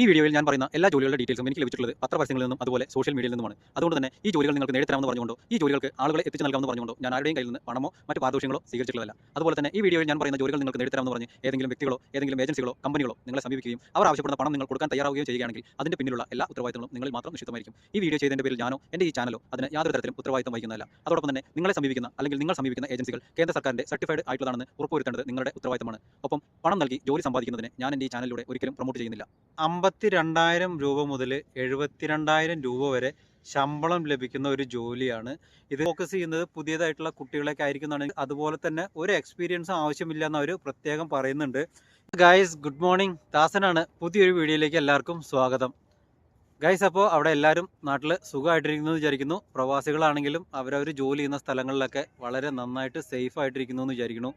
ഈ വീഡിയോയിൽ ഞാൻ പറയുന്ന എല്ലാ ജോലികളുടെ ഡീറ്റെയിൽസും എനിക്ക് ലഭിച്ചിട്ടുള്ളത് പത്രപരസ്യങ്ങളിൽ നിന്നും അതുപോലെ സോഷ്യൽ മീഡിയയിൽ നിന്നുമാണ്. അതുകൊണ്ട് തന്നെ ഈ ജോലികൾ നിങ്ങൾക്ക് നേടിത്തരാമെന്ന് പറഞ്ഞുകൊണ്ടോ ഈ ജോലികൾക്ക് ആളുകളെ എത്തിച്ചു നൽകാമെന്ന് പറഞ്ഞുകൊണ്ടോ ഞാൻ ആരുടെയും കയ്യിൽ നിന്ന് പണമോ മറ്റ് പാദോഷ്യങ്ങളോ സ്വീകരിച്ചിട്ടുള്ളതല്ല. അതുപോലെ തന്നെ ഈ വീഡിയോയിൽ ഞാൻ പറയുന്ന ജോലികൾ നിങ്ങൾക്ക് നേടിത്തരാമെന്ന് പറഞ്ഞ് ഏതെങ്കിലും വ്യക്തികളോ ഏതെങ്കിലും ഏജൻസികളോ കമ്പനികളോ നിങ്ങളെ സമീപിക്കുകയും അവർ ആവശ്യപ്പെടുന്ന പണം നിങ്ങൾ കൊടുക്കാൻ തയ്യാറാവുകയും ചെയ്യുകയാണെങ്കിൽ അതിന്റെ പിന്നിലുള്ള എല്ലാ ഉത്തരവാദിത്തങ്ങളും നിങ്ങൾ മാത്രം നിശ്ചിതമായിരിക്കും ഈ വീഡിയോ ചെയ്തതിന്റെ പേരിൽ ഞാനോ എന്റെ ഈ ചാനലോ അതിന് യാതൊരു തരത്തിലും ഉത്തരവാദിത്തം വഹിക്കുന്നതല്ല. അതോടൊപ്പം തന്നെ നിങ്ങളെ സമീപിക്കുന്ന അല്ലെങ്കിൽ നിങ്ങൾ സമീപിക്കുന്ന ഏജൻസികൾ കേന്ദ്ര സർക്കാരിന്റെ സർട്ടിഫൈഡ് ആയിട്ടുള്ളതാണെന്ന് ഉറപ്പുവരുത്തേണ്ടത് നിങ്ങളുടെ ഉത്തരവാദിത്തമാണ്. ഒപ്പം പണം നൽകി ജോലി സമ്പാദിക്കുന്നതിന് ഞാൻ എന്റെ ഈ ചാനലിലൂടെ ഒരിക്കലും പ്രൊമോട്ട് ചെയ്യുന്നില്ല. അമ്പത്തി രണ്ടായിരം രൂപ മുതൽ എഴുപത്തിരണ്ടായിരം രൂപ വരെ ശമ്പളം ലഭിക്കുന്ന ഒരു ജോലിയാണ്. ഇത് ഫോക്കസ് ചെയ്യുന്നത് പുതിയതായിട്ടുള്ള കുട്ടികളൊക്കെ ആയിരിക്കുന്നതാണ് അതുപോലെ തന്നെ ഒരു എക്സ്പീരിയൻസും ആവശ്യമില്ല എന്ന് അവർ പ്രത്യേകം പറയുന്നുണ്ട്. ഗായ്സ് ഗുഡ് മോർണിംഗ് ദാസനാണ്. പുതിയൊരു വീഡിയോയിലേക്ക് എല്ലാവർക്കും സ്വാഗതം. ഗൈസ് അപ്പോൾ അവിടെ എല്ലാവരും നാട്ടിൽ സുഖമായിട്ടിരിക്കുന്നു വിചാരിക്കുന്നു. പ്രവാസികളാണെങ്കിലും അവരവർ ജോലി ചെയ്യുന്ന സ്ഥലങ്ങളിലൊക്കെ വളരെ നന്നായിട്ട് സേഫ് ആയിട്ടിരിക്കുന്നു എന്ന് വിചാരിക്കുന്നു.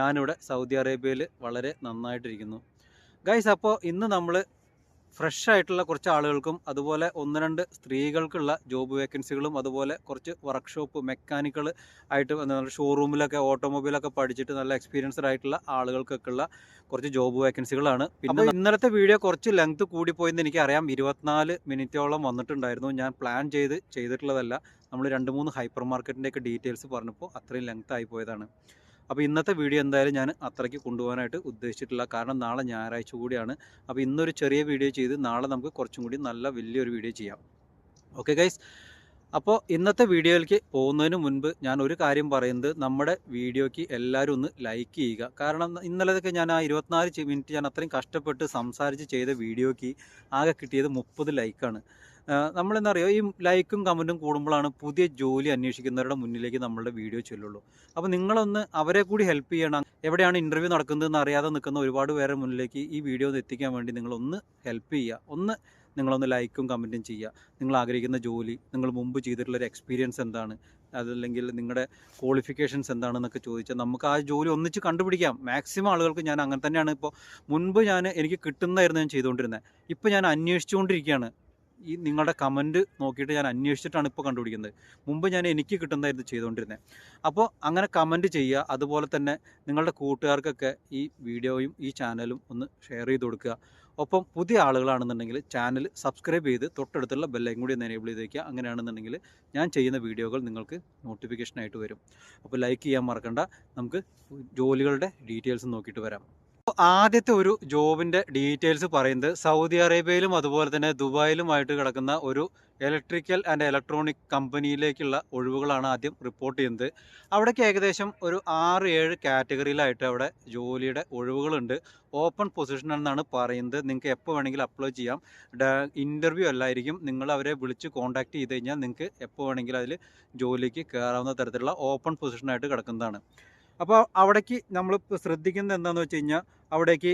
ഞാനിവിടെ സൗദി അറേബ്യയിൽ വളരെ നന്നായിട്ടിരിക്കുന്നു. ഗൈസ് അപ്പോൾ ഇന്ന് നമ്മൾ ഫ്രഷ് ആയിട്ടുള്ള കുറച്ച് ആളുകൾക്കും അതുപോലെ ഒന്ന് രണ്ട് സ്ത്രീകൾക്കുള്ള ജോബ് വേക്കൻസികളും അതുപോലെ കുറച്ച് വർക്ക്ഷോപ്പ് മെക്കാനിക്കൽ ആയിട്ട് ഷോറൂമിലൊക്കെ ഓട്ടോമൊബൈലൊക്കെ പഠിച്ചിട്ട് നല്ല എക്സ്പീരിയൻസ്ഡ് ആയിട്ടുള്ള ആളുകൾക്കൊക്കെ ഉള്ള കുറച്ച് ജോബ് വേക്കൻസികളാണ്. പിന്നെ ഇന്നലത്തെ വീഡിയോ കുറച്ച് ലെങ്ത് കൂടിപ്പോയെന്ന് എനിക്കറിയാം. ഇരുപത്തിനാല് മിനിറ്റോളം വന്നിട്ടുണ്ടായിരുന്നു. ഞാൻ പ്ലാൻ ചെയ്ത് ചെയ്തിട്ടുള്ളതല്ല. നമ്മൾ രണ്ട് മൂന്ന് ഹൈപ്പർ മാർക്കറ്റിന്റെയൊക്കെ ഡീറ്റെയിൽസ് പറഞ്ഞപ്പോൾ അത്രയും ലെങ്ത് ആയി പോയതാണ് അപ്പോൾ ഇന്നത്തെ വീഡിയോ എന്തായാലും ഞാൻ അത്രയ്ക്ക് കൊണ്ടുപോകാനായിട്ട് ഉദ്ദേശിച്ചിട്ടില്ല. കാരണം നാളെ ഞായറാഴ്ച കൂടിയാണ്. അപ്പോൾ ഇന്നൊരു ചെറിയ വീഡിയോ ചെയ്ത് നാളെ നമുക്ക് കുറച്ചും കൂടി നല്ല വലിയൊരു വീഡിയോ ചെയ്യാം. ഓക്കെ ഗൈസ് അപ്പോൾ ഇന്നത്തെ വീഡിയോയിലേക്ക് പോകുന്നതിന് മുൻപ് ഞാൻ ഒരു കാര്യം പറയുന്നത്. നമ്മുടെ വീഡിയോയ്ക്ക് എല്ലാവരും ഒന്ന് ലൈക്ക് ചെയ്യുക. കാരണം ഇന്നലതൊക്കെ ഞാൻ ആ ഇരുപത്തിനാല് മിനിറ്റ് ഞാൻ അത്രയും കഷ്ടപ്പെട്ട് സംസാരിച്ച് ചെയ്ത വീഡിയോയ്ക്ക് ആകെ കിട്ടിയത് മുപ്പത് ലൈക്കാണ് നമ്മളെന്താ പറയുക ഈ ലൈക്കും കമന്റും കൂടുമ്പോഴാണ് പുതിയ ജോലി അന്വേഷിക്കുന്നവരുടെ മുന്നിലേക്ക് നമ്മളുടെ വീഡിയോ ചെല്ലുള്ളൂ. അപ്പോൾ നിങ്ങളൊന്ന് അവരെ കൂടി ഹെൽപ്പ് ചെയ്യണം. എവിടെയാണ് ഇന്റർവ്യൂ നടക്കുന്നതെന്ന് അറിയാതെ നിൽക്കുന്ന ഒരുപാട് പേരെ മുന്നിലേക്ക് ഈ വീഡിയോ ഒന്ന് എത്തിക്കാൻ വേണ്ടി നിങ്ങളൊന്ന് ഹെൽപ്പ് ചെയ്യുക. ഒന്ന് നിങ്ങളൊന്ന് ലൈക്കും കമന്റും ചെയ്യുക. നിങ്ങൾ ആഗ്രഹിക്കുന്ന ജോലി നിങ്ങൾ മുമ്പ് ചെയ്തിട്ടുള്ളൊരു എക്സ്പീരിയൻസ് എന്താണ്? അതല്ലെങ്കിൽ നിങ്ങളുടെ ക്വാളിഫിക്കേഷൻസ് എന്താണെന്നൊക്കെ ചോദിച്ചാൽ നമുക്ക് ആ ജോലി ഒന്നിച്ച് കണ്ടുപിടിക്കാം. മാക്സിമം ആളുകൾക്ക് ഞാൻ അങ്ങനെ തന്നെയാണ് ഇപ്പോൾ മുൻപ് ഞാൻ എനിക്ക് കിട്ടുന്നതായിരുന്നു ഞാൻ ചെയ്തുകൊണ്ടിരുന്നത്. ഇപ്പോൾ ഞാൻ അന്വേഷിച്ചുകൊണ്ടിരിക്കുകയാണ്. ഈ നിങ്ങളുടെ കമന്റ് നോക്കിയിട്ട് ഞാൻ അന്വേഷിച്ചിട്ടാണ് ഇപ്പോൾ കണ്ടുപിടിക്കുന്നത്. മുമ്പ് ഞാൻ എനിക്ക് കിട്ടുന്നതായിരുന്നു ചെയ്തുകൊണ്ടിരുന്നത്. അപ്പോൾ അങ്ങനെ കമന്റ് ചെയ്യുക അതുപോലെ തന്നെ നിങ്ങളുടെ കൂട്ടുകാർക്കൊക്കെ ഈ വീഡിയോയും ഈ ചാനലും ഒന്ന് ഷെയർ ചെയ്ത് കൊടുക്കുക. ഒപ്പം പുതിയ ആളുകളാണെന്നുണ്ടെങ്കിൽ ചാനൽ സബ്സ്ക്രൈബ് ചെയ്ത് തൊട്ടടുത്തുള്ള ബെല്ലൈക്കും കൂടി ഒന്ന് എനേബിൾ ചെയ്ത് വയ്ക്കുക അങ്ങനെയാണെന്നുണ്ടെങ്കിൽ ഞാൻ ചെയ്യുന്ന വീഡിയോകൾ നിങ്ങൾക്ക് നോട്ടിഫിക്കേഷനായിട്ട് വരും. അപ്പോൾ ലൈക്ക് ചെയ്യാൻ മറക്കണ്ട. നമുക്ക് ജോലികളുടെ ഡീറ്റെയിൽസ് നോക്കിയിട്ട് വരാം. ആദ്യത്തെ ഒരു ജോബിന്റെ ഡീറ്റെയിൽസ് പറയുന്നത് സൗദി അറേബ്യയിലും അതുപോലെ തന്നെ ദുബായിലുമായിട്ട് കിടക്കുന്ന ഒരു ഇലക്ട്രിക്കൽ ആൻഡ് ഇലക്ട്രോണിക് കമ്പനിയിലേക്കുള്ള ഒഴിവുകളാണ് ആദ്യം റിപ്പോർട്ട് ചെയ്യുന്നത്. അവിടേക്ക് ഏകദേശം ഒരു ആറ് ഏഴ് കാറ്റഗറിയിലായിട്ട് അവിടെ ജോലിയുടെ ഒഴിവുകളുണ്ട്. ഓപ്പൺ പൊസിഷൻ എന്നാണ് പറയുന്നത്. നിങ്ങൾക്ക് എപ്പോൾ വേണമെങ്കിലും അപ്ലൈ ചെയ്യാം. ഇന്റർവ്യൂ അല്ലായിരിക്കും. നിങ്ങൾ അവരെ വിളിച്ച് കോൺടാക്ട് ചെയ്ത് കഴിഞ്ഞാൽ നിങ്ങൾക്ക് എപ്പോൾ വേണമെങ്കിലും അതിൽ ജോലിക്ക് കയറാവുന്ന തരത്തിലുള്ള ഓപ്പൺ പൊസിഷനായിട്ട് കിടക്കുന്നതാണ്. അപ്പോൾ അവിടേക്ക് നമ്മൾ ശ്രദ്ധിക്കുന്നത് എന്താണെന്ന് വെച്ച് കഴിഞ്ഞാൽ അവിടേക്ക്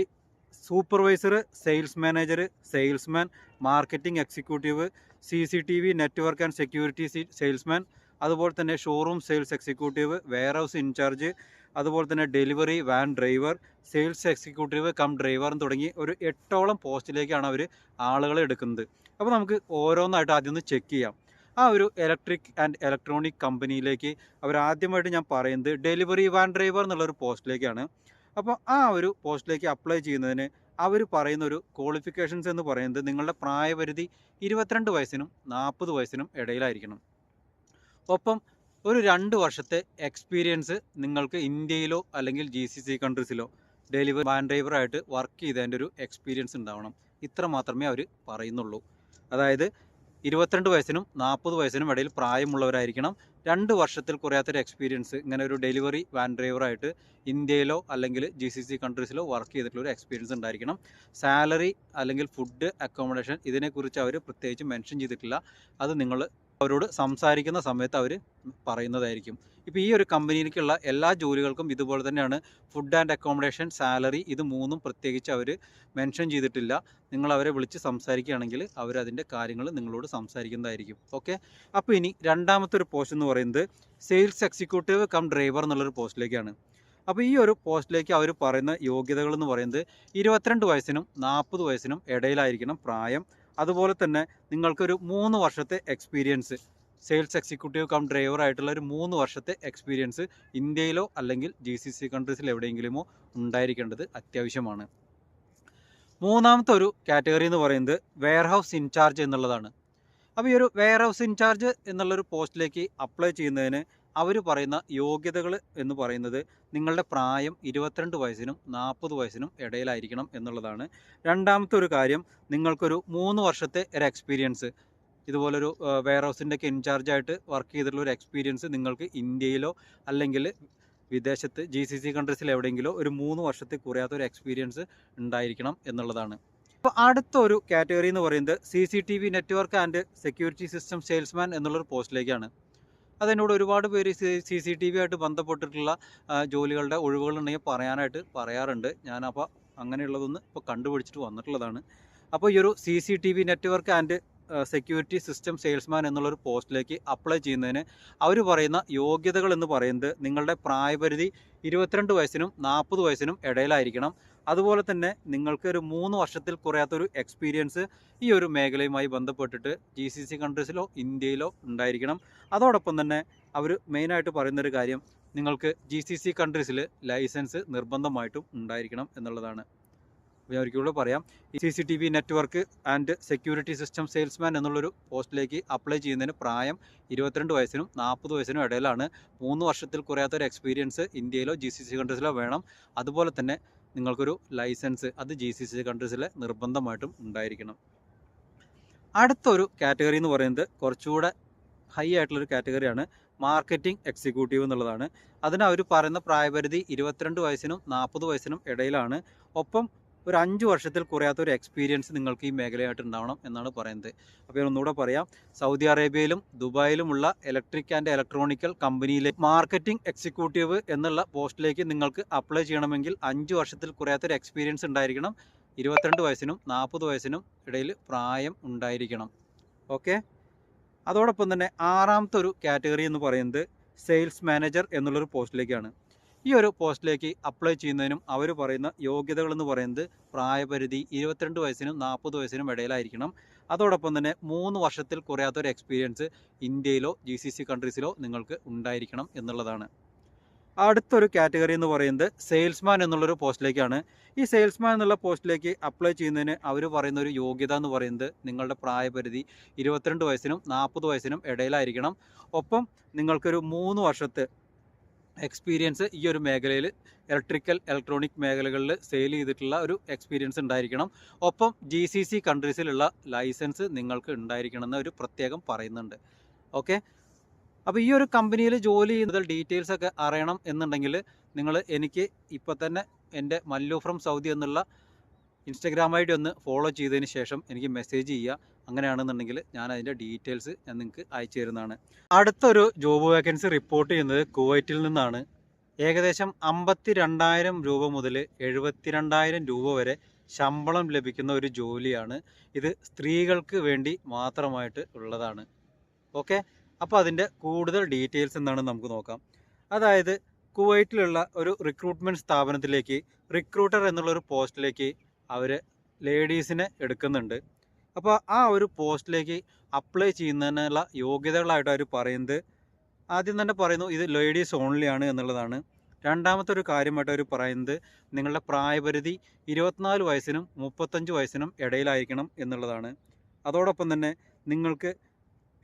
supervisor sales manager salesman marketing executive C C T V network and security salesman അതുപോലെ തന്നെ showroom sales executive warehouse incharge അതുപോലെ തന്നെ delivery van driver sales executive cum driver തുടങ്ങി ഒരു എട്ടോളം പോസ്റ്റിലേക്കാണ് അവർ ആളുകളെ എടുക്കുന്നത്. അപ്പോൾ നമുക്ക് ഓരോന്നായിട്ട് ആദ്യം ഒന്ന് ചെക്ക് ചെയ്യാം. ആ ഒരു ഇലക്ട്രിക് ആൻഡ് ഇലക്ട്രോണിക് കമ്പനിയിലേക്ക് അവർ ആദ്യമായിട്ട് ഞാൻ പറയുന്നത് ഡെലിവറി വാൻ ഡ്രൈവർ എന്നുള്ളൊരു പോസ്റ്റിലേക്കാണ്. അപ്പോൾ ആ ഒരു പോസ്റ്റിലേക്ക് അപ്ലൈ ചെയ്യുന്നതിന് അവർ പറയുന്ന ഒരു ക്വാളിഫിക്കേഷൻസ് എന്ന് പറയുന്നത് നിങ്ങളുടെ പ്രായപരിധി ഇരുപത്തിരണ്ട് വയസ്സിനും നാൽപ്പത് വയസ്സിനും ഇടയിലായിരിക്കണം. ഒപ്പം ഒരു രണ്ട് വർഷത്തെ എക്സ്പീരിയൻസ് നിങ്ങൾക്ക് ഇന്ത്യയിലോ അല്ലെങ്കിൽ ജി സി സി കൺട്രീസിലോ ഡെലിവറി വാൻ ഡ്രൈവറായിട്ട് വർക്ക് ചെയ്തതിന്റെ ഒരു എക്സ്പീരിയൻസ് ഉണ്ടാവണം. ഇത്ര മാത്രമേ അവർ പറയുന്നുള്ളൂ. അതായത് ഇരുപത്തിരണ്ട് വയസ്സിനും നാൽപ്പത് വയസ്സിനും ഇടയിൽ പ്രായമുള്ളവരായിരിക്കണം. രണ്ട് വർഷത്തിൽ കുറയാത്തൊരു എക്സ്പീരിയൻസ് ഇങ്ങനെ ഒരു ഡെലിവറി വാൻ ഡ്രൈവറായിട്ട് ഇന്ത്യയിലോ അല്ലെങ്കിൽ ജി സി സി കൺട്രീസിലോ വർക്ക് ചെയ്തിട്ടുള്ള ഒരു എക്സ്പീരിയൻസ് ഉണ്ടായിരിക്കണം. സാലറി അല്ലെങ്കിൽ ഫുഡ് അക്കോമഡേഷൻ ഇതിനെക്കുറിച്ച് അവർ പ്രത്യേകിച്ച് മെൻഷൻ ചെയ്തിട്ടില്ല. അത് നിങ്ങൾ അവരോട് സംസാരിക്കുന്ന സമയത്ത് അവർ പറയുന്നതായിരിക്കും. ഇപ്പോൾ ഈ ഒരു കമ്പനിയിലേക്കുള്ള എല്ലാ ജോലികൾക്കും ഇതുപോലെ തന്നെയാണ് ഫുഡ് ആൻഡ് അക്കോമഡേഷൻ സാലറി ഇത് മൂന്നും പ്രത്യേകിച്ച് അവർ മെൻഷൻ ചെയ്തിട്ടില്ല. നിങ്ങൾ അവരെ വിളിച്ച് സംസാരിക്കുകയാണെങ്കിൽ അവർ അതിന്റെ കാര്യങ്ങൾ നിങ്ങളോട് സംസാരിക്കുന്നതായിരിക്കും. ഓക്കെ അപ്പോൾ ഇനി രണ്ടാമത്തെ ഒരു പോസ്റ്റ് എന്ന് പറയുന്നത് സെയിൽസ് എക്സിക്യൂട്ടീവ് കം ഡ്രൈവർ എന്നുള്ളൊരു പോസ്റ്റിലേക്കാണ്. അപ്പോൾ ഈ ഒരു പോസ്റ്റിലേക്ക് അവർ പറയുന്ന യോഗ്യതകൾ എന്ന് പറയുന്നത് ഇരുപത്തിരണ്ട് വയസ്സിനും നാൽപ്പത് വയസ്സിനും ഇടയിലായിരിക്കണം പ്രായം. അതുപോലെ തന്നെ നിങ്ങൾക്കൊരു മൂന്ന് വർഷത്തെ experience sales executive cum driver ആയിട്ടുള്ള ഒരു മൂന്ന് വർഷത്തെ എക്സ്പീരിയൻസ് ഇന്ത്യയിലോ അല്ലെങ്കിൽ ജി സി സി കൺട്രീസിൽ എവിടെയെങ്കിലുമോ ഉണ്ടായിരിക്കേണ്ടത് അത്യാവശ്യമാണ്. മൂന്നാമത്തെ ഒരു കാറ്റഗറി എന്ന് പറയുന്നത് വെയർഹൗസ് ഇൻചാർജ് എന്നുള്ളതാണ്. അപ്പോൾ ഈ ഒരു വെയർ ഹൗസ് ഇൻചാർജ് എന്നുള്ളൊരു പോസ്റ്റിലേക്ക് അപ്ലൈ ചെയ്യുന്നതിന് അവർ പറയുന്ന യോഗ്യതകൾ എന്ന് പറയുന്നത് നിങ്ങളുടെ പ്രായം ഇരുപത്തിരണ്ട് വയസ്സിനും നാൽപ്പത് വയസ്സിനും ഇടയിലായിരിക്കണം എന്നുള്ളതാണ്. രണ്ടാമത്തെ ഒരു കാര്യം നിങ്ങൾക്കൊരു മൂന്ന് വർഷത്തെ ഒരു എക്സ്പീരിയൻസ് ഇതുപോലൊരു വെയർ ഹൗസിന്റെ ഒക്കെ ഇൻചാർജായിട്ട് വർക്ക് ചെയ്തിട്ടുള്ള ഒരു എക്സ്പീരിയൻസ് നിങ്ങൾക്ക് ഇന്ത്യയിലോ അല്ലെങ്കിൽ വിദേശത്ത് ജി സി സി കൺട്രീസിൽ എവിടെയെങ്കിലോ ഒരു മൂന്ന് വർഷത്തിൽ കുറയാത്ത ഒരു എക്സ്പീരിയൻസ് ഉണ്ടായിരിക്കണം എന്നുള്ളതാണ്. അപ്പോൾ അടുത്ത ഒരു കാറ്റഗറി എന്ന് പറയുന്നത് C C T V network and security system salesman എന്നുള്ളൊരു പോസ്റ്റിലേക്കാണ് അതെന്നോട് ഒരുപാട് പേര് സി സി ടി വി ആയിട്ട് ബന്ധപ്പെട്ടിട്ടുള്ള ജോലികളുടെ ഒഴിവുകളുണ്ടെങ്കിൽ പറയാനായിട്ട് പറയാറുണ്ട്. ഞാനപ്പോൾ അങ്ങനെയുള്ളതൊന്ന് ഇപ്പോൾ കണ്ടുപിടിച്ചിട്ട് വന്നിട്ടുള്ളതാണ്. അപ്പോൾ ഈ ഒരു C C T V network and security system salesman എന്നുള്ളൊരു പോസ്റ്റിലേക്ക് അപ്ലൈ ചെയ്യുന്നതിന് അവർ പറയുന്ന യോഗ്യതകൾ എന്ന് പറയുന്നത് നിങ്ങളുടെ പ്രായപരിധി ഇരുപത്തിരണ്ട് വയസ്സിനും നാൽപ്പത് വയസ്സിനും ഇടയിലായിരിക്കണം. അതുപോലെ തന്നെ നിങ്ങൾക്ക് ഒരു മൂന്ന് വർഷത്തിൽ കുറയാത്തൊരു എക്സ്പീരിയൻസ് ഈ ഒരു മേഖലയുമായി ബന്ധപ്പെട്ടിട്ട് ജി സി സി കൺട്രീസിലോ ഇന്ത്യയിലോ ഉണ്ടായിരിക്കണം. അതോടൊപ്പം തന്നെ അവർ മെയിനായിട്ട് പറയുന്നൊരു കാര്യം നിങ്ങൾക്ക് ജി സി സി കൺട്രീസിൽ ലൈസൻസ് നിർബന്ധമായിട്ടും ഉണ്ടായിരിക്കണം എന്നുള്ളതാണ്. ഒരിക്കലൂടെ പറയാം. C C T V network and security system salesman എന്നുള്ളൊരു പോസ്റ്റിലേക്ക് അപ്ലൈ ചെയ്യുന്നതിന് പ്രായം ഇരുപത്തിരണ്ട് വയസ്സിനും നാൽപ്പത് വയസ്സിനും ഇടയിലാണ്. മൂന്ന് വർഷത്തിൽ കുറയാത്തൊരു എക്സ്പീരിയൻസ് ഇന്ത്യയിലോ ജി സി സി കൺട്രീസിലോ വേണം. അതുപോലെ തന്നെ നിങ്ങൾക്കൊരു ലൈസൻസ് അത് ജി സി സി കൺട്രീസിലെ നിർബന്ധമായിട്ടും ഉണ്ടായിരിക്കണം. അടുത്തൊരു കാറ്റഗറി എന്ന് പറയുന്നത് കുറച്ചുകൂടെ ഹൈ ആയിട്ടുള്ളൊരു കാറ്റഗറിയാണ് മാർക്കറ്റിംഗ് എക്സിക്യൂട്ടീവ് എന്നുള്ളതാണ്. അതിന് അവർ പറയുന്ന പ്രായപരിധി ഇരുപത്തിരണ്ട് വയസ്സിനും നാൽപ്പത് വയസ്സിനും ഇടയിലാണ്. ഒപ്പം ഒരു അഞ്ച് വർഷത്തിൽ കുറയാത്ത ഒരു എക്സ്പീരിയൻസ് നിങ്ങൾക്ക് ഈ മേഖലയായിട്ട് ഉണ്ടാവണം എന്നാണ് പറയുന്നത്. അപ്പോൾ ഒന്നുകൂടെ പറയാം. സൗദി അറേബ്യയിലും ദുബായിലുമുള്ള ഇലക്ട്രിക് ആൻഡ് ഇലക്ട്രോണിക്കൽ കമ്പനിയിലെ മാർക്കറ്റിംഗ് എക്സിക്യൂട്ടീവ് എന്നുള്ള പോസ്റ്റിലേക്ക് നിങ്ങൾക്ക് അപ്ലൈ ചെയ്യണമെങ്കിൽ അഞ്ച് വർഷത്തിൽ കുറയാത്ത ഒരു എക്സ്പീരിയൻസ് ഉണ്ടായിരിക്കണം. ഇരുപത്തിരണ്ട് വയസ്സിനും നാൽപ്പത് വയസ്സിനും ഇടയിൽ പ്രായം ഉണ്ടായിരിക്കണം. ഓക്കെ അതോടൊപ്പം തന്നെ ആറാമത്തെ ഒരു കാറ്റഗറി എന്ന് പറയുന്നത് സെയിൽസ് മാനേജർ എന്നുള്ളൊരു പോസ്റ്റിലേക്കാണ്. ഈ ഒരു പോസ്റ്റിലേക്ക് അപ്ലൈ ചെയ്യുന്നതിനും അവർ പറയുന്ന യോഗ്യതകൾ എന്ന് പറയുന്നത് പ്രായപരിധി ഇരുപത്തിരണ്ട് വയസ്സിനും നാൽപ്പത് വയസ്സിനും ഇടയിലായിരിക്കണം. അതോടൊപ്പം തന്നെ മൂന്ന് വർഷത്തിൽ കുറയാത്ത ഒരു എക്സ്പീരിയൻസ് ഇന്ത്യയിലോ ജി സി സി കൺട്രീസിലോ നിങ്ങൾക്ക് ഉണ്ടായിരിക്കണം എന്നുള്ളതാണ്. അടുത്തൊരു കാറ്റഗറി എന്ന് പറയുന്നത് സെയിൽസ്മാൻ എന്നുള്ളൊരു പോസ്റ്റിലേക്കാണ്. ഈ സെയിൽസ്മാൻ എന്നുള്ള പോസ്റ്റിലേക്ക് അപ്ലൈ ചെയ്യുന്നതിന് അവർ പറയുന്ന ഒരു യോഗ്യത എന്ന് പറയുന്നത് നിങ്ങളുടെ പ്രായപരിധി ഇരുപത്തിരണ്ട് വയസ്സിനും നാൽപ്പത് വയസ്സിനും ഇടയിലായിരിക്കണം. ഒപ്പം നിങ്ങൾക്കൊരു മൂന്ന് വർഷത്തെ എക്സ്പീരിയൻസ് ഈ ഒരു മേഖലയിൽ ഇലക്ട്രിക്കൽ ഇലക്ട്രോണിക് മേഖലകളിൽ സെയിൽ ചെയ്തിട്ടുള്ള ഒരു എക്സ്പീരിയൻസ് ഉണ്ടായിരിക്കണം. ഒപ്പം ജി സി സി കൺട്രീസിലുള്ള ലൈസൻസ് നിങ്ങൾക്ക് ഉണ്ടായിരിക്കണം എന്ന് ഒരു പ്രത്യേകം പറയുന്നുണ്ട്. ഓക്കെ അപ്പോൾ ഈ ഒരു കമ്പനിയിൽ ജോലി ചെയ്യുന്നതിൽ ഡീറ്റെയിൽസ് ഒക്കെ അറിയണം എന്നുണ്ടെങ്കിൽ നിങ്ങൾ എനിക്ക് ഇപ്പോൾ തന്നെ എന്റെ മല്ലു ഫ്രം സൗദി എന്നുള്ള ഇൻസ്റ്റഗ്രാം ഐ ഡി ഒന്ന് ഫോളോ ചെയ്തതിന് ശേഷം എനിക്ക് മെസ്സേജ് ചെയ്യുക. അങ്ങനെയാണെന്നുണ്ടെങ്കിൽ ഞാൻ അതിന്റെ ഡീറ്റെയിൽസ് ഞാൻ നിങ്ങൾക്ക് അയച്ചു തരുന്നതാണ്. അടുത്തൊരു ജോബ് വേക്കൻസി റിപ്പോർട്ട് ചെയ്യുന്നത് കുവൈറ്റിൽ നിന്നാണ്. ഏകദേശം അമ്പത്തി രണ്ടായിരം രൂപ മുതൽ എഴുപത്തിരണ്ടായിരം രൂപ വരെ ശമ്പളം ലഭിക്കുന്ന ഒരു ജോലിയാണ്. ഇത് സ്ത്രീകൾക്ക് വേണ്ടി മാത്രമായിട്ട് ഉള്ളതാണ്. ഓക്കെ? അപ്പോൾ അതിന്റെ കൂടുതൽ ഡീറ്റെയിൽസ് എന്താണ് നമുക്ക് നോക്കാം. അതായത് കുവൈറ്റിലുള്ള ഒരു റിക്രൂട്ട്മെന്റ് സ്ഥാപനത്തിലേക്ക് റിക്രൂട്ടർ എന്നുള്ളൊരു പോസ്റ്റിലേക്ക് അവർ ലേഡീസിനെ എടുക്കുന്നുണ്ട്. അപ്പോൾ ആ ഒരു പോസ്റ്റിലേക്ക് അപ്ലൈ ചെയ്യുന്നതിനുള്ള യോഗ്യതകളായിട്ട് അവർ പറയുന്നത് ആദ്യം തന്നെ പറയുന്നു ഇത് ലേഡീസ് ഓൺലി ആണ് എന്നുള്ളതാണ്. രണ്ടാമത്തെ ഒരു കാര്യമായിട്ട് അവർ പറയുന്നത് നിങ്ങളുടെ പ്രായപരിധി ഇരുപത്തിനാല് വയസ്സിനും മുപ്പത്തഞ്ച് വയസ്സിനും ഇടയിലായിരിക്കണം എന്നുള്ളതാണ്. അതോടൊപ്പം തന്നെ നിങ്ങൾക്ക്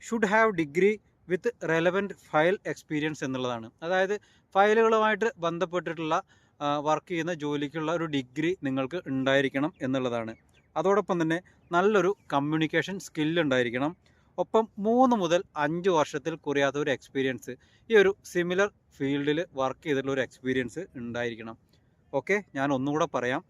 should have degree with relevant file experience എന്നുള്ളതാണ്. അതായത് ഫയലുകളുമായിട്ട് ബന്ധപ്പെട്ടിട്ടുള്ള വർക്ക് ചെയ്യുന്ന ജോലിക്കുള്ള ഒരു ഡിഗ്രി നിങ്ങൾക്ക് ഉണ്ടായിരിക്കണം എന്നുള്ളതാണ്. അതോടൊപ്പം തന്നെ നല്ലൊരു കമ്മ്യൂണിക്കേഷൻ സ്കില്ല് ഉണ്ടായിരിക്കണം. ഒപ്പം മൂന്ന് മുതൽ അഞ്ച് വർഷത്തിൽ കുറയാത്ത ഒരു എക്സ്പീരിയൻസ് ഈ ഒരു സിമിലർ ഫീൽഡിൽ വർക്ക് ചെയ്തിട്ടുള്ള ഒരു എക്സ്പീരിയൻസ് ഉണ്ടായിരിക്കണം. ഓക്കെ ഞാൻ ഒന്നുകൂടെ പറയാം.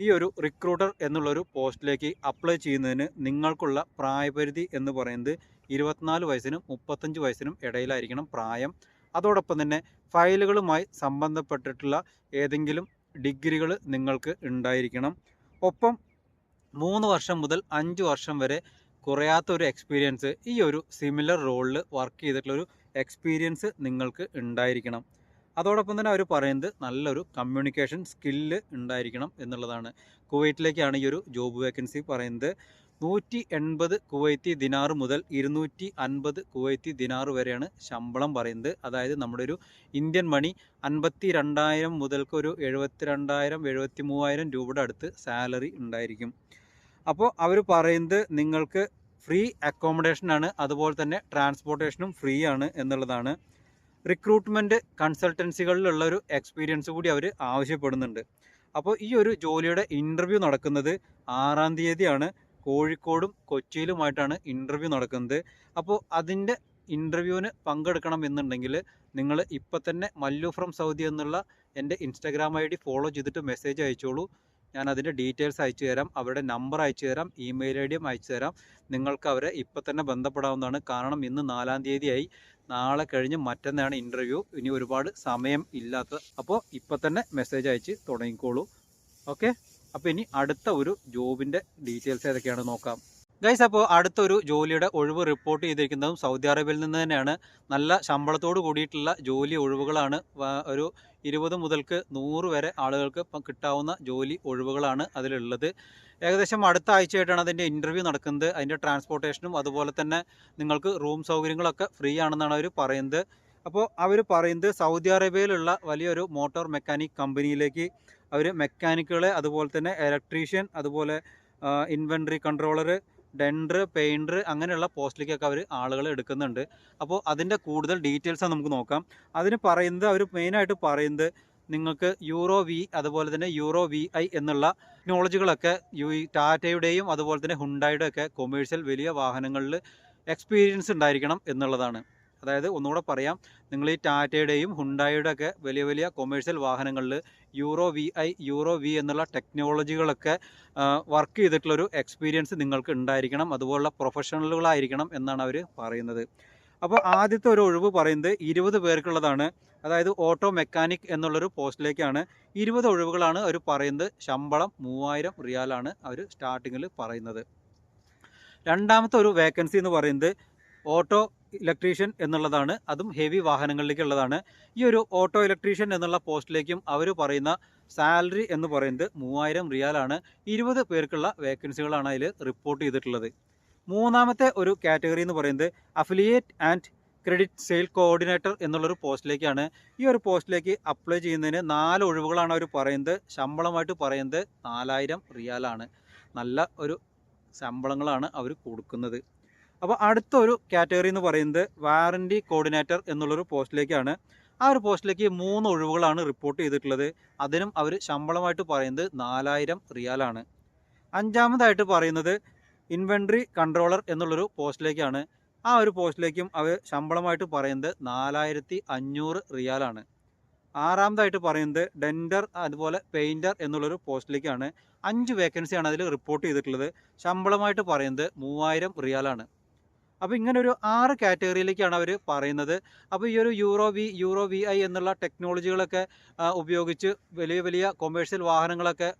ഈ ഒരു റിക്രൂട്ടർ എന്നുള്ളൊരു പോസ്റ്റിലേക്ക് അപ്ലൈ ചെയ്യുന്നതിന് നിങ്ങൾക്കുള്ള പ്രായപരിധി എന്ന് പറയുന്നത് ഇരുപത്തിനാല് വയസ്സിനും മുപ്പത്തഞ്ച് വയസ്സിനും ഇടയിലായിരിക്കണം പ്രായം. അതോടൊപ്പം തന്നെ ഫയലുകളുമായി സംബന്ധപ്പെട്ടിട്ടുള്ള ഏതെങ്കിലും ഡിഗ്രികൾ നിങ്ങൾക്ക് ഉണ്ടായിരിക്കണം. ഒപ്പം മൂന്ന് വർഷം മുതൽ അഞ്ച് വർഷം വരെ കുറയാത്ത ഒരു എക്സ്പീരിയൻസ് ഈ ഒരു സിമിലർ റോളിൽ വർക്ക് ചെയ്തിട്ടുള്ളൊരു എക്സ്പീരിയൻസ് നിങ്ങൾക്ക് ഉണ്ടായിരിക്കണം. അതോടൊപ്പം തന്നെ അവർ പറയുന്നത് നല്ലൊരു കമ്മ്യൂണിക്കേഷൻ സ്കില്ല് ഉണ്ടായിരിക്കണം എന്നുള്ളതാണ്. കുവൈറ്റിലേക്കാണ് ഈ ഒരു ജോബ് വേക്കൻസി പറയുന്നത്. നൂറ്റി എൺപത് കുവൈത്തി ദിനാർ മുതൽ ഇരുന്നൂറ്റി അൻപത് കുവൈത്തി ദിനാർ വരെയാണ് ശമ്പളം പറയുന്നത്. അതായത് നമ്മുടെ ഒരു ഇന്ത്യൻ മണി അൻപത്തി രണ്ടായിരം മുതൽക്ക് ഒരു എഴുപത്തി രണ്ടായിരം എഴുപത്തി മൂവായിരം രൂപയുടെ അടുത്ത് സാലറി ഉണ്ടായിരിക്കും. അപ്പോൾ അവർ പറയുന്നത് നിങ്ങൾക്ക് ഫ്രീ അക്കോമഡേഷനാണ് അതുപോലെ തന്നെ ട്രാൻസ്പോർട്ടേഷനും ഫ്രീ ആണ് എന്നുള്ളതാണ്. റിക്രൂട്ട്മെന്റ് കൺസൾട്ടൻസികളിലുള്ള ഒരു എക്സ്പീരിയൻസ് കൂടി അവർ ആവശ്യപ്പെടുന്നുണ്ട്. അപ്പോൾ ഈ ഒരു ജോലിയുടെ ഇന്റർവ്യൂ നടക്കുന്നത് ആറാം തീയതിയാണ്. കോഴിക്കോടും കൊച്ചിയിലുമായിട്ടാണ് ഇന്റർവ്യൂ നടക്കുന്നത്. അപ്പോൾ അതിന്റെ ഇന്റർവ്യൂവിന് പങ്കെടുക്കണം എന്നുണ്ടെങ്കിൽ നിങ്ങൾ ഇപ്പം തന്നെ മല്ലു ഫ്രം സൗദി എന്നുള്ള എന്റെ ഇൻസ്റ്റാഗ്രാം ഐ ഡി ഫോളോ ചെയ്തിട്ട് മെസ്സേജ് അയച്ചോളൂ. ഞാൻ അതിന്റെ ഡീറ്റെയിൽസ് അയച്ചു തരാം. അവരുടെ നമ്പർ അയച്ചു തരാം. ഇമെയിൽ ഐ ഡിയും അയച്ചു തരാം. നിങ്ങൾക്ക് അവരെ ഇപ്പം തന്നെ ബന്ധപ്പെടാവുന്നതാണ്. കാരണം ഇന്ന് നാലാം തീയതിയായി. നാളെ കഴിഞ്ഞ് മറ്റന്നാണ് ഇന്റർവ്യൂ ഇനി ഒരുപാട് സമയം ഇല്ലാത്ത അപ്പോൾ ഇപ്പം തന്നെ മെസ്സേജ് അയച്ച് തുടങ്ങിക്കോളൂ. ഓക്കെ അപ്പോൾ ഇനി അടുത്ത ഒരു ജോബിന്റെ ഡീറ്റെയിൽസ് ഏതൊക്കെയാണ് നോക്കാം. ഗൈസ് അപ്പോൾ അടുത്തൊരു ജോലിയുടെ ഒഴിവ് റിപ്പോർട്ട് ചെയ്തിരിക്കുന്നതും സൗദി അറേബ്യയിൽ നിന്ന് തന്നെയാണ്. നല്ല ശമ്പളത്തോട് കൂടിയിട്ടുള്ള ജോലി ഒഴിവുകളാണ് ഒരു ഇരുപത് മുതൽക്ക് നൂറ് വരെ ആളുകൾക്ക് ഇപ്പം കിട്ടാവുന്ന ജോലി ഒഴിവുകളാണ് അതിലുള്ളത്. ഏകദേശം അടുത്ത ആഴ്ചയായിട്ടാണ് അതിന്റെ ഇന്റർവ്യൂ നടക്കുന്നത്. അതിന്റെ ട്രാൻസ്പോർട്ടേഷനും അതുപോലെ തന്നെ നിങ്ങൾക്ക് റൂം സൗകര്യങ്ങളൊക്കെ ഫ്രീ ആണെന്നാണ് അവർ പറയുന്നത്. അപ്പോൾ അവർ പറയുന്നത് സൗദി അറേബ്യയിലുള്ള വലിയൊരു മോട്ടോർ മെക്കാനിക് കമ്പനിയിലേക്ക് അവർ മെക്കാനിക്കുകൾ അതുപോലെ തന്നെ ഇലക്ട്രീഷ്യൻ അതുപോലെ ഇൻവെൻട്രി കൺട്രോളർ ഡെൻഡർ പെയിന്റർ അങ്ങനെയുള്ള പോസ്റ്റിലേക്കൊക്കെ അവർ ആളുകൾ എടുക്കുന്നുണ്ട്. അപ്പോൾ അതിന്റെ കൂടുതൽ ഡീറ്റെയിൽസ് നമുക്ക് നോക്കാം. അതിന് പറയുന്നത് അവർ മെയിനായിട്ട് പറയുന്നത് നിങ്ങൾക്ക് യൂറോ വി അതുപോലെ തന്നെ യൂറോ വി ഐ എന്നുള്ള ടെക്നോളജികളൊക്കെ യു ടാറ്റയുടെയും അതുപോലെ തന്നെ ഹുണ്ടായുടെയൊക്കെ ഒക്കെ കൊമേഴ്ഷ്യൽ വലിയ വാഹനങ്ങളിൽ എക്സ്പീരിയൻസ് ഉണ്ടായിരിക്കണം എന്നുള്ളതാണ്. അതായത് ഒന്നുകൂടെ പറയാം. നിങ്ങൾ ഈ ടാറ്റയുടെയും ഹുണ്ടായുടെ ഒക്കെ വലിയ വലിയ കൊമേഴ്ഷ്യൽ വാഹനങ്ങളിൽ Euro V I Euro V എന്നുള്ള ടെക്നോളജികളൊക്കെ വർക്ക് ചെയ്തിട്ടുള്ളൊരു എക്സ്പീരിയൻസ് നിങ്ങൾക്ക് ഉണ്ടായിരിക്കണം. അതുപോലുള്ള പ്രൊഫഷണലുകളായിരിക്കണം എന്നാണ് അവർ പറയുന്നത്. അപ്പോൾ ആദ്യത്തെ ഒരു ഒഴിവ് പറയുന്നത് ഇരുപത് പേർക്കുള്ളതാണ്. അതായത് ഓട്ടോ മെക്കാനിക് എന്നുള്ളൊരു പോസ്റ്റിലേക്കാണ്. ഇരുപത് ഒഴിവുകളാണ് അവർ പറയുന്നത്. ശമ്പളം മൂവായിരം റിയാലാണ് അവർ സ്റ്റാർട്ടിങ്ങിൽ പറയുന്നത്. രണ്ടാമത്തെ ഒരു വേക്കൻസി എന്ന് പറയുന്നത് ഓട്ടോ ഇലക്ട്രീഷ്യൻ എന്നുള്ളതാണ്. അതും ഹെവി വാഹനങ്ങളിലേക്കുള്ളതാണ്. ഈ ഒരു ഓട്ടോ ഇലക്ട്രീഷ്യൻ എന്നുള്ള പോസ്റ്റിലേക്കും അവർ പറയുന്ന സാലറി എന്ന് പറയുന്നത് മൂവായിരം റിയാലാണ്. ഇരുപത് പേർക്കുള്ള വേക്കൻസികളാണ് അതിൽ റിപ്പോർട്ട് ചെയ്തിട്ടുള്ളത്. മൂന്നാമത്തെ ഒരു കാറ്റഗറി എന്ന് പറയുന്നത് affiliate and credit sale coordinator എന്നുള്ളൊരു പോസ്റ്റിലേക്കാണ്. ഈ ഒരു പോസ്റ്റിലേക്ക് അപ്ലൈ ചെയ്യുന്നതിന് നാല് ഒഴിവുകളാണ് അവർ പറയുന്നത്. ശമ്പളമായിട്ട് പറയുന്നത് നാലായിരം റിയാലാണ്. നല്ല ഒരു ശമ്പളങ്ങളാണ് അവർ കൊടുക്കുന്നത്. അപ്പോൾ അടുത്ത ഒരു കാറ്റഗറി എന്ന് പറയുന്നത് വാറന്റി കോർഡിനേറ്റർ എന്നുള്ളൊരു പോസ്റ്റിലേക്കാണ്. ആ ഒരു പോസ്റ്റിലേക്ക് മൂന്ന് ഒഴിവുകളാണ് റിപ്പോർട്ട് ചെയ്തിട്ടുള്ളത്. അതിനും അവർ ശമ്പളമായിട്ട് പറയുന്നത് നാലായിരം റിയാലാണ് അഞ്ചാമതായിട്ട് പറയുന്നത് ഇൻവെൻട്രി കൺട്രോളർ എന്നുള്ളൊരു പോസ്റ്റിലേക്കാണ്. ആ ഒരു പോസ്റ്റിലേക്കും അവർ ശമ്പളമായിട്ട് പറയുന്നത് നാലായിരത്തി അഞ്ഞൂറ് റിയാലാണ് ആറാമതായിട്ട് പറയുന്നത് ഡെൻഡർ അതുപോലെ പെയിന്റർ എന്നുള്ളൊരു പോസ്റ്റിലേക്കാണ്. അഞ്ച് വേക്കൻസിയാണ് അതിൽ റിപ്പോർട്ട് ചെയ്തിട്ടുള്ളത്. ശമ്പളമായിട്ട് പറയുന്നത് മൂവായിരം റിയാലാണ് അപ്പോൾ ഇങ്ങനെ ഒരു ആറ് കാറ്റഗറിയിലേക്കാണ് അവർ പറയുന്നത്. അപ്പോൾ ഈ ഒരു Euro V Euro V I എന്നുള്ള ടെക്നോളജികളൊക്കെ ഉപയോഗിച്ച് വലിയ വലിയ കൊമേഴ്ഷ്യൽ വാഹനങ്ങളൊക്കെ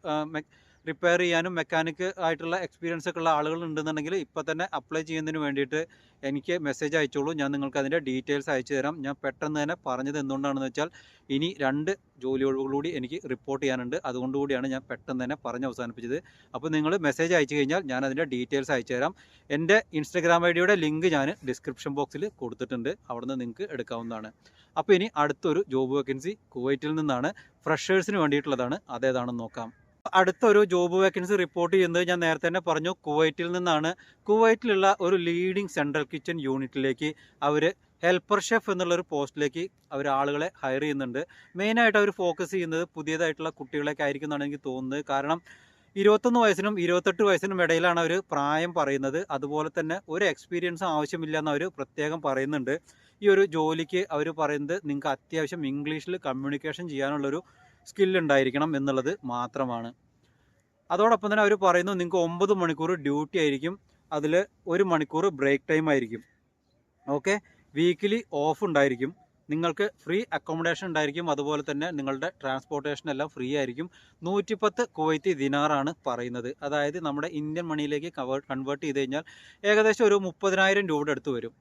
റിപ്പയർ ചെയ്യാനും മെക്കാനിക്ക് ആയിട്ടുള്ള എക്സ്പീരിയൻസ് ഒക്കെ ഉള്ള ആളുകൾ ഉണ്ടെന്നുണ്ടെങ്കിൽ ഇപ്പോൾ തന്നെ അപ്ലൈ ചെയ്യുന്നതിന് വേണ്ടിയിട്ട് എനിക്ക് മെസ്സേജ് അയച്ചോളൂ. ഞാൻ നിങ്ങൾക്ക് അതിന്റെ ഡീറ്റെയിൽസ് അയച്ചു തരാം. ഞാൻ പെട്ടെന്ന് തന്നെ പറഞ്ഞത് എന്തുകൊണ്ടാണെന്ന് വെച്ചാൽ ഇനി രണ്ട് ജോലി എനിക്ക് റിപ്പോർട്ട് ചെയ്യാനുണ്ട്. അതുകൊണ്ടുകൂടിയാണ് ഞാൻ പെട്ടെന്ന് തന്നെ പറഞ്ഞ് അവസാനിപ്പിച്ചത്. അപ്പോൾ നിങ്ങൾ മെസ്സേജ് അയച്ചു കഴിഞ്ഞാൽ ഞാൻ അതിന്റെ ഡീറ്റെയിൽസ് അയച്ചു തരാം. എന്റെ ഇൻസ്റ്റഗ്രാം ഐ ഡിയുടെ ലിങ്ക് ഞാൻ ഡിസ്ക്രിപ്ഷൻ ബോക്സിൽ കൊടുത്തിട്ടുണ്ട്. അവിടുന്ന് നിങ്ങൾക്ക് എടുക്കാവുന്നതാണ്. അപ്പോൾ ഇനി അടുത്തൊരു ജോബ് വേക്കൻസി കുവൈറ്റിൽ നിന്നാണ്. ഫ്രഷേഴ്സിന് വേണ്ടിയിട്ടുള്ളതാണ്. അതേതാണെന്ന് നോക്കാം. അടുത്തൊരു ജോബ് വേക്കൻസി റിപ്പോർട്ട് ചെയ്യുന്നത് ഞാൻ നേരത്തെ തന്നെ പറഞ്ഞു. കുവൈറ്റിൽ നിന്നാണ്. കുവൈറ്റിലുള്ള ഒരു ലീഡിംഗ് സെൻട്രൽ കിച്ചൺ യൂണിറ്റിലേക്ക് അവർ ഹെൽപ്പർ ഷെഫ് എന്നുള്ളൊരു പോസ്റ്റിലേക്ക് അവർ ആളുകളെ ഹയർ ചെയ്യുന്നുണ്ട്. മെയിനായിട്ട് അവർ ഫോക്കസ് ചെയ്യുന്നത് പുതിയതായിട്ടുള്ള കുട്ടികളെയൊക്കെ ആയിരിക്കും എന്നാണ് എനിക്ക് തോന്നുന്നത്. കാരണം ഇരുപത്തൊന്ന് വയസ്സിനും ഇരുപത്തെട്ട് വയസ്സിനും ഇടയിലാണ് അവർ പ്രായം പറയുന്നത്. അതുപോലെ തന്നെ ഒരു എക്സ്പീരിയൻസും ആവശ്യമില്ല എന്ന് പ്രത്യേകം പറയുന്നുണ്ട്. ഈ ഒരു ജോലിക്ക് അവർ പറയുന്നത് നിങ്ങൾക്ക് അത്യാവശ്യം ഇംഗ്ലീഷിൽ കമ്മ്യൂണിക്കേഷൻ ചെയ്യാനുള്ളൊരു സ്കിൽ ഉണ്ടായിരിക്കണം എന്നുള്ളത് മാത്രമാണ്. അതോടൊപ്പം തന്നെ അവർ പറയുന്നു നിങ്ങൾക്ക് ഒമ്പത് മണിക്കൂർ ഡ്യൂട്ടി ആയിരിക്കും. അതിൽ ഒരു മണിക്കൂർ ബ്രേക്ക് ടൈം ആയിരിക്കും. ഓക്കെ? വീക്കിലി ഓഫ് ഉണ്ടായിരിക്കും. നിങ്ങൾക്ക് ഫ്രീ അക്കോമഡേഷൻ ഉണ്ടായിരിക്കും. അതുപോലെ തന്നെ നിങ്ങളുടെ ട്രാൻസ്പോർട്ടേഷൻ എല്ലാം ഫ്രീ ആയിരിക്കും. നൂറ്റിപ്പത്ത് കുവൈത്തി ദിനാറാണ് പറയുന്നത്. അതായത് നമ്മുടെ ഇന്ത്യൻ മണിയിലേക്ക് കൺവേർട്ട് ചെയ്ത് കഴിഞ്ഞാൽ ഏകദേശം ഒരു മുപ്പതിനായിരം രൂപയുടെ അടുത്ത് വരും.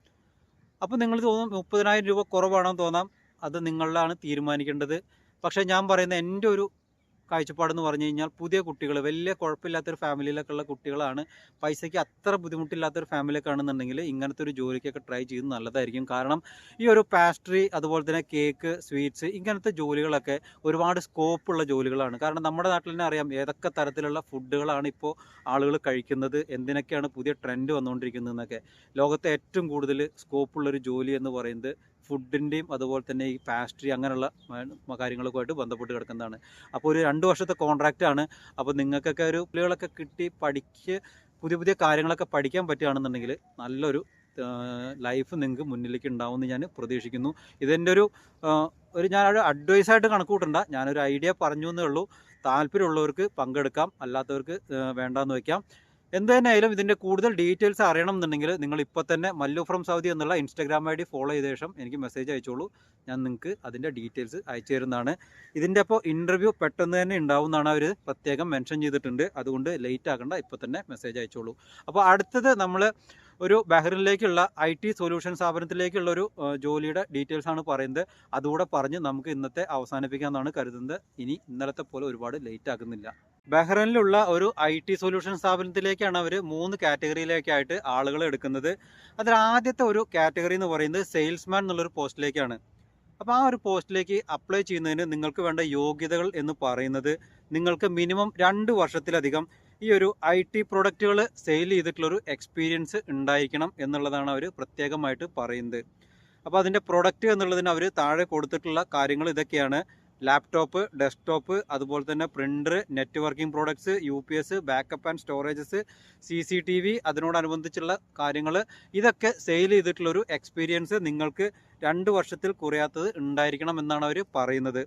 അപ്പോൾ നിങ്ങൾ തോന്നും മുപ്പതിനായിരം രൂപ കുറവാണെന്ന് തോന്നാം. അത് നിങ്ങളിലാണ് തീരുമാനിക്കേണ്ടത്. പക്ഷേ ഞാൻ പറയുന്ന എന്റെ ഒരു കാഴ്ചപ്പാടെന്ന് പറഞ്ഞു കഴിഞ്ഞാൽ പുതിയ കുട്ടികൾ വലിയ കുഴപ്പമില്ലാത്തൊരു ഫാമിലിയിലൊക്കെ ഉള്ള കുട്ടികളാണ്. പൈസയ്ക്ക് അത്ര ബുദ്ധിമുട്ടില്ലാത്തൊരു ഫാമിലിയൊക്കെ ആണെന്നുണ്ടെങ്കിൽ ഇങ്ങനത്തെ ഒരു ജോലിക്കൊക്കെ ട്രൈ ചെയ്യുന്നത് നല്ലതായിരിക്കും. കാരണം ഈ ഒരു പാസ്ട്രി അതുപോലെ തന്നെ കേക്ക് സ്വീറ്റ്സ് ഇങ്ങനത്തെ ജോലികളൊക്കെ ഒരുപാട് സ്കോപ്പുള്ള ജോലികളാണ്. കാരണം നമ്മുടെ നാട്ടിൽ തന്നെ അറിയാം ഏതൊക്കെ തരത്തിലുള്ള ഫുഡുകളാണ് ഇപ്പോൾ ആളുകൾ കഴിക്കുന്നത് എന്തിനൊക്കെയാണ് പുതിയ ട്രെൻഡ് വന്നുകൊണ്ടിരിക്കുന്നതെന്നൊക്കെ. ലോകത്തെ ഏറ്റവും കൂടുതൽ സ്കോപ്പുള്ളൊരു ജോലി എന്ന് പറയുന്നത് ഫുഡിന്റെയും അതുപോലെ തന്നെ ഈ പാസ്ട്രി അങ്ങനെയുള്ള കാര്യങ്ങളൊക്കെ ആയിട്ട് ബന്ധപ്പെട്ട് കിടക്കുന്നതാണ്. അപ്പോൾ ഒരു രണ്ട് വർഷത്തെ കോൺട്രാക്റ്റാണ് അപ്പോൾ നിങ്ങൾക്കൊക്കെ ഒരു പുള്ളികളൊക്കെ കിട്ടി പഠിക്ക് പുതിയ പുതിയ കാര്യങ്ങളൊക്കെ പഠിക്കാൻ പറ്റുകയാണെന്നുണ്ടെങ്കിൽ നല്ലൊരു ലൈഫ് നിങ്ങൾക്ക് മുന്നിലേക്ക് ഉണ്ടാവുമെന്ന് ഞാൻ പ്രതീക്ഷിക്കുന്നു. ഇതെന്റെ ഒരു ഒരു ഞാനൊരു അഡ്വൈസായിട്ട് കണക്ക് കൂട്ടണ്ട. ഞാനൊരു ഐഡിയ പറഞ്ഞു എന്നേ ഉള്ളൂ. താല്പര്യമുള്ളവർക്ക് പങ്കെടുക്കാം. അല്ലാത്തവർക്ക് വേണ്ടാന്ന് വയ്ക്കാം എന്ത് തന്നെയായാലും ഇതിന്റെ കൂടുതൽ ഡീറ്റെയിൽസ് അറിയണം എന്നുണ്ടെങ്കിൽ നിങ്ങൾ ഇപ്പോൾ തന്നെ മല്ലു ഫ്രം സൗദി എന്നുള്ള ഇൻസ്റ്റാഗ്രാം ഐ ഡി ഫോളോ ചെയ്ത ശേഷം എനിക്ക് മെസ്സേജ് അയച്ചോളൂ. ഞാൻ നിങ്ങൾക്ക് അതിന്റെ ഡീറ്റെയിൽസ് അയച്ചു തരുന്നതാണ്. ഇതിന്റെ അപ്പോൾ ഇന്റർവ്യൂ പെട്ടെന്ന് തന്നെ ഉണ്ടാവും എന്നാണ് അവർ പ്രത്യേകം മെൻഷൻ ചെയ്തിട്ടുണ്ട്. അതുകൊണ്ട് ലേറ്റ് ആക്കണ്ട ഇപ്പോൾ തന്നെ മെസ്സേജ് അയച്ചോളൂ. അപ്പോൾ അടുത്തത് നമ്മൾ ഒരു ബഹ്റിനിലേക്കുള്ള ഐ ടി സൊല്യൂഷൻ സ്ഥാപനത്തിലേക്കുള്ള ഒരു ജോലിയുടെ ഡീറ്റെയിൽസ് ആണ് പറയുന്നത്. അതുകൂടെ പറഞ്ഞ് നമുക്ക് ഇന്നത്തെ അവസാനിപ്പിക്കാമെന്നാണ് കരുതുന്നത്. ഇനി ഇന്നലത്തെ പോലെ ഒരുപാട് ലേറ്റ് ആക്കുന്നില്ല. ബഹ്റൈനിലുള്ള ഒരു ഐ ടി സൊല്യൂഷൻ സ്ഥാപനത്തിലേക്കാണ് അവർ മൂന്ന് കാറ്റഗറിയിലേക്കായിട്ട് ആളുകൾ എടുക്കുന്നത്. അതിൽ ആദ്യത്തെ ഒരു കാറ്റഗറി എന്ന് പറയുന്നത് സെയിൽസ്മാൻ എന്നുള്ളൊരു പോസ്റ്റിലേക്കാണ്. അപ്പോൾ ആ ഒരു പോസ്റ്റിലേക്ക് അപ്ലൈ ചെയ്യുന്നതിന് നിങ്ങൾക്ക് വേണ്ട യോഗ്യതകൾ എന്ന് പറയുന്നത് നിങ്ങൾക്ക് മിനിമം രണ്ട് വർഷത്തിലധികം ഈ ഒരു ഐ ടി പ്രൊഡക്റ്റുകൾ സെയിൽ ചെയ്തിട്ടുള്ളൊരു എക്സ്പീരിയൻസ് ഉണ്ടായിരിക്കണം എന്നുള്ളതാണ് അവർ പ്രത്യേകമായിട്ട് പറയുന്നത്. അപ്പോൾ അതിന്റെ പ്രൊഡക്റ്റ് എന്നുള്ളതിന് അവർ താഴെ കൊടുത്തിട്ടുള്ള കാര്യങ്ങൾ ഇതൊക്കെയാണ്. ലാപ്ടോപ്പ് ഡെസ്ക്ടോപ്പ് അതുപോലെ തന്നെ printer networking products U P S backup and storages C C T V അതിനോടനുബന്ധിച്ചുള്ള കാര്യങ്ങൾ ഇതൊക്കെ സെയിൽ ചെയ്തിട്ടുള്ളൊരു എക്സ്പീരിയൻസ് നിങ്ങൾക്ക് രണ്ട് വർഷത്തിൽ കുറയാത്തത് ഉണ്ടായിരിക്കണം എന്നാണ് അവർ പറയുന്നത്.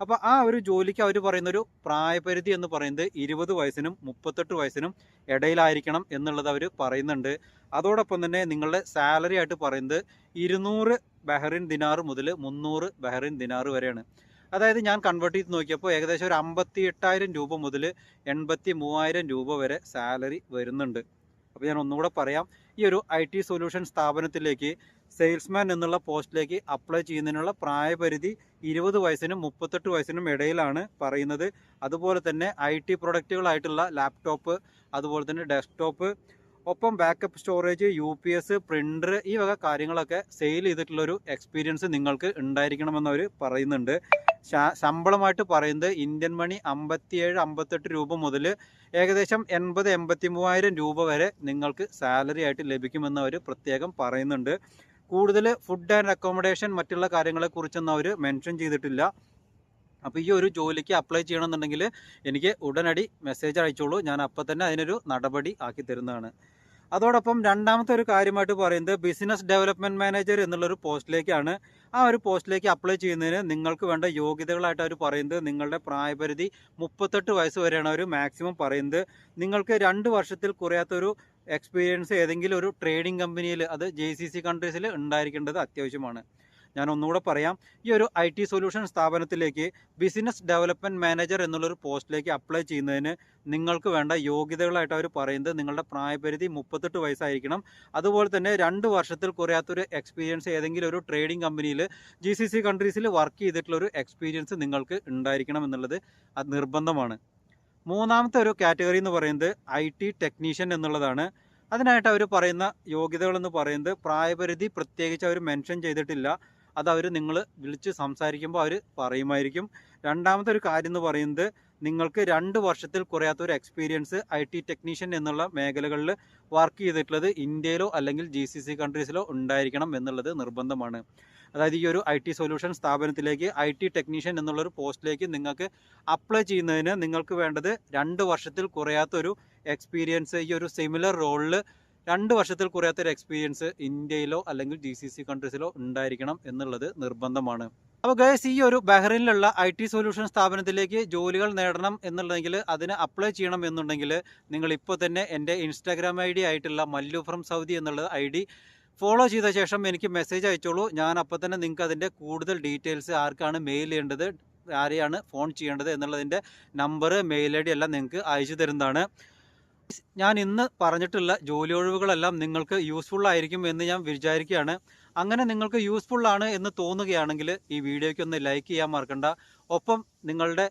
അപ്പോൾ ആ ഒരു ജോലിക്ക് അവർ പറയുന്നൊരു പ്രായപരിധി എന്ന് പറയുന്നത് ഇരുപത് വയസ്സിനും മുപ്പത്തെട്ട് വയസ്സിനും ഇടയിലായിരിക്കണം എന്നുള്ളത് അവർ പറയുന്നുണ്ട്. അതോടൊപ്പം തന്നെ നിങ്ങളുടെ സാലറി ആയിട്ട് പറയുന്നത് ഇരുന്നൂറ് ബഹറിൻ ദിനാർ മുതൽ മുന്നൂറ് ബഹറിൻ ദിനാർ വരെയാണ്. അതായത് ഞാൻ കൺവേർട്ട് ചെയ്ത് നോക്കിയപ്പോൾ ഏകദേശം ഒരു അമ്പത്തി എട്ടായിരം രൂപ മുതൽ എൺപത്തി മൂവായിരം രൂപ വരെ സാലറി വരുന്നുണ്ട്. അപ്പോൾ ഞാൻ ഒന്നുകൂടെ പറയാം. ഈ ഒരു ഐ ടി സൊല്യൂഷൻ സ്ഥാപനത്തിലേക്ക് സെയിൽസ്മാൻ എന്നുള്ള പോസ്റ്റിലേക്ക് അപ്ലൈ ചെയ്യുന്നതിനുള്ള പ്രായപരിധി ഇരുപത് വയസ്സിനും മുപ്പത്തെട്ട് വയസ്സിനും ഇടയിലാണ് പറയുന്നത്. അതുപോലെ തന്നെ ഐ ടി പ്രൊഡക്റ്റുകളായിട്ടുള്ള ലാപ്ടോപ്പ് അതുപോലെ തന്നെ ഡെസ്ക്ടോപ്പ് ഒപ്പം backup storage U P S printer ഈ വക കാര്യങ്ങളൊക്കെ സെയിൽ ചെയ്തിട്ടുള്ളൊരു എക്സ്പീരിയൻസ് നിങ്ങൾക്ക് ഉണ്ടായിരിക്കണമെന്നവർ പറയുന്നുണ്ട്. ശമ്പളമായിട്ട് പറയുന്നത് ഇന്ത്യൻ മണി അമ്പത്തിയേഴ് അമ്പത്തെട്ട് രൂപ മുതൽ ഏകദേശം എൺപത് എൺപത്തി മൂവായിരം രൂപ വരെ നിങ്ങൾക്ക് സാലറി ആയിട്ട് ലഭിക്കുമെന്ന് അവർ പ്രത്യേകം പറയുന്നുണ്ട്. കൂടുതൽ ഫുഡ് ആൻഡ് അക്കോമഡേഷൻ മറ്റുള്ള കാര്യങ്ങളെക്കുറിച്ചൊന്നും അവർ മെൻഷൻ ചെയ്തിട്ടില്ല. അപ്പോൾ ഈ ഒരു ജോലിക്ക് അപ്ലൈ ചെയ്യണമെന്നുണ്ടെങ്കിൽ എനിക്ക് ഉടനടി മെസ്സേജ് അയച്ചോളൂ. ഞാൻ അപ്പം തന്നെ അതിനൊരു നടപടി ആക്കി തരുന്നതാണ്. അതോടൊപ്പം രണ്ടാമത്തെ ഒരു കാര്യമായിട്ട് പറയുന്നത് ബിസിനസ് ഡെവലപ്മെന്റ് മാനേജർ എന്നുള്ളൊരു പോസ്റ്റിലേക്കാണ്. ആ ഒരു പോസ്റ്റിലേക്ക് അപ്ലൈ ചെയ്യുന്നതിന് നിങ്ങൾക്ക് വേണ്ട യോഗ്യതകളായിട്ട് അവർ പറയുന്നത് നിങ്ങളുടെ പ്രായപരിധി മുപ്പത്തെട്ട് വയസ്സ് വരെയാണ് അവർ മാക്സിമം പറയുന്നത്. നിങ്ങൾക്ക് രണ്ട് വർഷത്തിൽ കുറയാത്തൊരു എക്സ്പീരിയൻസ് ഏതെങ്കിലും ഒരു ട്രേഡിംഗ് കമ്പനിയിൽ അത് ജെ സി സി കൺട്രീസിൽ ഉണ്ടായിരിക്കേണ്ടത് അത്യാവശ്യമാണ്. ഞാൻ ഒന്നുകൂടെ പറയാം. ഈ ഒരു ഐ ടി സൊല്യൂഷൻ സ്ഥാപനത്തിലേക്ക് ബിസിനസ് ഡെവലപ്മെന്റ് മാനേജർ എന്നുള്ളൊരു പോസ്റ്റിലേക്ക് അപ്ലൈ ചെയ്യുന്നതിന് നിങ്ങൾക്ക് വേണ്ട യോഗ്യതകളായിട്ട് അവർ പറയുന്നത് നിങ്ങളുടെ പ്രായപരിധി മുപ്പത്തെട്ട് വയസ്സായിരിക്കണം. അതുപോലെ തന്നെ രണ്ട് വർഷത്തിൽ കുറയാത്തൊരു എക്സ്പീരിയൻസ് ഏതെങ്കിലും ഒരു ട്രേഡിംഗ് കമ്പനിയിൽ ജി സി സി കൺട്രീസിൽ വർക്ക് ചെയ്തിട്ടുള്ള ഒരു എക്സ്പീരിയൻസ് നിങ്ങൾക്ക് ഉണ്ടായിരിക്കണം എന്നുള്ളത് അത് നിർബന്ധമാണ്. മൂന്നാമത്തെ ഒരു കാറ്റഗറി എന്ന് പറയുന്നത് ഐ ടി ടെക്നീഷ്യൻ എന്നുള്ളതാണ്. അതിനായിട്ട് അവർ പറയുന്ന യോഗ്യതകളെന്ന് പറയുന്നത് പ്രായപരിധി പ്രത്യേകിച്ച് അവർ മെൻഷൻ ചെയ്തിട്ടില്ല. അത് അവർ നിങ്ങൾ വിളിച്ച് സംസാരിക്കുമ്പോൾ അവർ പറയുമായിരിക്കും. രണ്ടാമത്തെ ഒരു കാര്യം എന്ന് പറയുന്നത് നിങ്ങൾക്ക് രണ്ട് വർഷത്തിൽ കുറയാത്ത ഒരു എക്സ്പീരിയൻസ് ഐ ടി ടെക്നീഷ്യൻ എന്നുള്ള മേഖലകളിൽ വർക്ക് ചെയ്തിട്ടുള്ളത് ഇന്ത്യയിലോ അല്ലെങ്കിൽ ജി സി സി കൺട്രീസിലോ ഉണ്ടായിരിക്കണം എന്നുള്ളത് നിർബന്ധമാണ്. അതായത് ഈ ഒരു ഐ ടി സൊല്യൂഷൻ സ്ഥാപനത്തിലേക്ക് ഐ ടി ടെക്നീഷ്യൻ എന്നുള്ളൊരു പോസ്റ്റിലേക്ക് നിങ്ങൾക്ക് അപ്ലൈ ചെയ്യുന്നതിന് നിങ്ങൾക്ക് വേണ്ടത് രണ്ട് വർഷത്തിൽ കുറയാത്തൊരു എക്സ്പീരിയൻസ് ഈ ഒരു സിമിലർ റോളിൽ രണ്ട് വർഷത്തിൽ കുറയാത്ത ഒരു എക്സ്പീരിയൻസ് ഇന്ത്യയിലോ അല്ലെങ്കിൽ ജി സി സി കൺട്രീസിലോ ഉണ്ടായിരിക്കണം എന്നുള്ളത് നിർബന്ധമാണ്. അപ്പോൾ ഗൈസ് ഈ ഒരു ബഹ്റിനിലുള്ള ഐ ടി സൊല്യൂഷൻ സ്ഥാപനത്തിലേക്ക് ജോലികൾ നേടണം എന്നുണ്ടെങ്കിൽ അതിന് അപ്ലൈ ചെയ്യണം എന്നുണ്ടെങ്കിൽ നിങ്ങൾ ഇപ്പോൾ തന്നെ എന്റെ ഇൻസ്റ്റാഗ്രാം ഐ ഡി ആയിട്ടുള്ള മല്ലു ഫ്രം സൗദി എന്നുള്ള ഐ ഡി ഫോളോ ചെയ്ത ശേഷം എനിക്ക് മെസ്സേജ് അയച്ചോളൂ. ഞാൻ അപ്പോൾ തന്നെ നിങ്ങൾക്ക് അതിന്റെ കൂടുതൽ ഡീറ്റെയിൽസ് ആർക്കാണ് മെയിൽ ചെയ്യേണ്ടത് ആരെയാണ് ഫോൺ ചെയ്യേണ്ടത് എന്നുള്ളതിന്റെ നമ്പർ മെയിൽ ഐ ഡി എല്ലാം നിങ്ങൾക്ക് അയച്ചു തരുന്നതാണ്. ഞാൻ ഇന്ന് പറഞ്ഞിട്ടുള്ള ജോലി ഒഴിവുകളെല്ലാം നിങ്ങൾക്ക് യൂസ്ഫുൾ ആയിരിക്കും എന്ന് ഞാൻ വിചാരിക്കുകയാണ്. അങ്ങനെ നിങ്ങൾക്ക് യൂസ്ഫുൾ ആണ് എന്ന് തോന്നുകയാണെങ്കിൽ ഈ വീഡിയോയ്ക്ക് ഒന്ന് ലൈക്ക് ചെയ്യാൻ മറക്കണ്ട. ഒപ്പം നിങ്ങളുടെ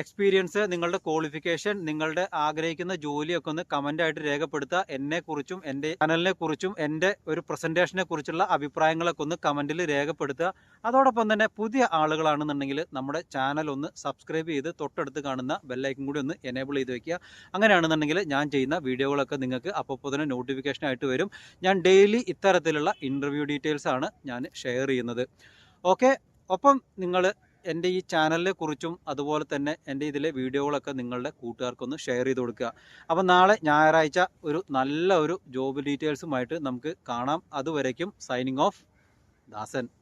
എക്സ്പീരിയൻസ് നിങ്ങളുടെ ക്വാളിഫിക്കേഷൻ നിങ്ങളുടെ ആഗ്രഹിക്കുന്ന ജോലിയൊക്കെ ഒന്ന് കമന്റായിട്ട് രേഖപ്പെടുത്തുക. എന്നെക്കുറിച്ചും എന്റെ ചാനലിനെ കുറിച്ചും എന്റെ ഒരു പ്രസന്റേഷനെ കുറിച്ചുള്ള അഭിപ്രായങ്ങളൊക്കെ ഒന്ന് കമന്റിൽ രേഖപ്പെടുത്തുക. അതോടൊപ്പം തന്നെ പുതിയ ആളുകളാണെന്നുണ്ടെങ്കിൽ നമ്മുടെ ചാനൽ ഒന്ന് സബ്സ്ക്രൈബ് ചെയ്ത് തൊട്ടടുത്ത് കാണുന്ന ബെല്ലൈക്കും കൂടി ഒന്ന് എനേബിൾ ചെയ്ത് വെക്കുക. അങ്ങനെയാണെന്നുണ്ടെങ്കിൽ ഞാൻ ചെയ്യുന്ന വീഡിയോകളൊക്കെ നിങ്ങൾക്ക് അപ്പോൾ തന്നെ നോട്ടിഫിക്കേഷനായിട്ട് വരും. ഞാൻ ഡെയിലി ഇത്തരത്തിലുള്ള ഇന്റർവ്യൂ ഡീറ്റെയിൽസാണ് ഞാൻ ഷെയർ ചെയ്യുന്നത്. ഓക്കെ ഒപ്പം നിങ്ങൾ എന്റെ ഈ ചാനലിനെ കുറിച്ചും അതുപോലെ തന്നെ എന്റെ ഇതിലെ വീഡിയോകളൊക്കെ നിങ്ങളുടെ കൂട്ടുകാർക്കൊന്ന് ഷെയർ ചെയ്ത് കൊടുക്കുക. അപ്പോൾ നാളെ ഞായറാഴ്ച ഒരു നല്ല ഒരു ജോബ് ഡീറ്റെയിൽസുമായിട്ട് നമുക്ക് കാണാം. അതുവരേക്കും സൈനിങ് ഓഫ് ദാസൻ.